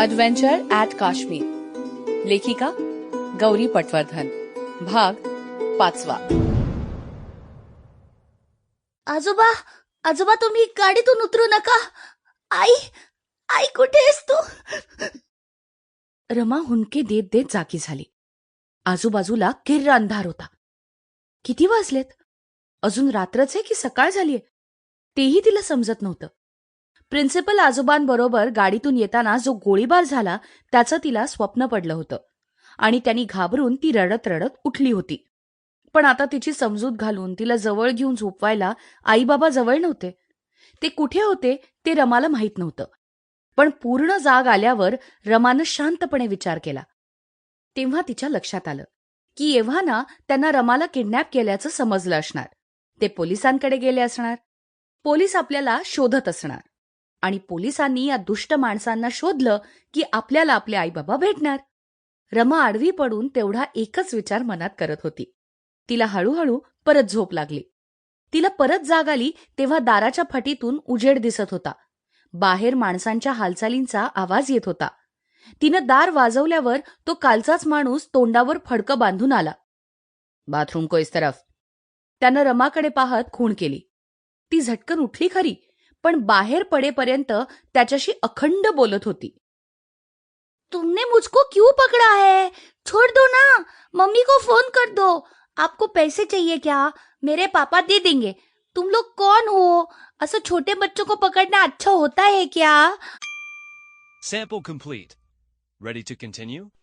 अडव्हेंचर at Kashmir लेखिका गौरी पटवर्धन भाग पाचवा आजोबा आजोबा तुम्ही गाडीतून उतरू नका. आई आई कुठे आहेस तू? रमा हुंडके देत देत जागी झाली. आजूबाजूला किर्र अंधार होता. किती वाजलेत? अजून रात्रच आहे की सकाळ झालीये? तेही तिला समजत नव्हतं. प्रिन्सिपल आजोबांबरोबर गाडीतून येताना जो गोळीबार झाला त्याचं तिला स्वप्न पडलं होतं. आणि त्यांनी घाबरून ती रडत रडत उठली होती. पण आता तिची समजूत घालून तिला जवळ घेऊन झोपवायला आईबाबा जवळ नव्हते. ते कुठे होते ते रमाला माहीत नव्हतं. पण पूर्ण जाग आल्यावर रमानं शांतपणे विचार केला. तेव्हा तिच्या लक्षात आलं की एव्हाना त्यांना रमाला किडनॅप केल्याचं समजलं असणार. ते पोलिसांकडे गेले असणार. पोलीस आपल्याला शोधत असणार. आणि पोलिसांनी या दुष्ट माणसांना शोधलं की आपल्याला आपले आईबाबा भेटणार. रमा आडवी पडून तेवढा एकच विचार मनात करत होती. तिला हळूहळू परत झोप लागली. तिला परत जाग आली तेव्हा दाराच्या फटीतून उजेड दिसत होता. बाहेर माणसांच्या हालचालींचा आवाज येत होता. तिनं दार वाजवल्यावर तो कालचाच माणूस तोंडावर फडकं बांधून आला. बाथरूम को इस तरफ. त्यानं रमाकडे पाहत खूण केली. ती झटकन उठली खरी. पण बाहेर पडेपर्यंत त्याच्याशी अखंड बोलत होती. तुमने मुझको क्यों पकड़ा है? छोड़ दो ना. मम्मी को फ़ोन कर दो. आपको पैसे चाहिए क्या? मेरे पापा दे देंगे. तुम लोग कौन हो? असं छोटे बच्चों को पकड़ना अच्छा होता है क्या? Sample complete. Ready to continue?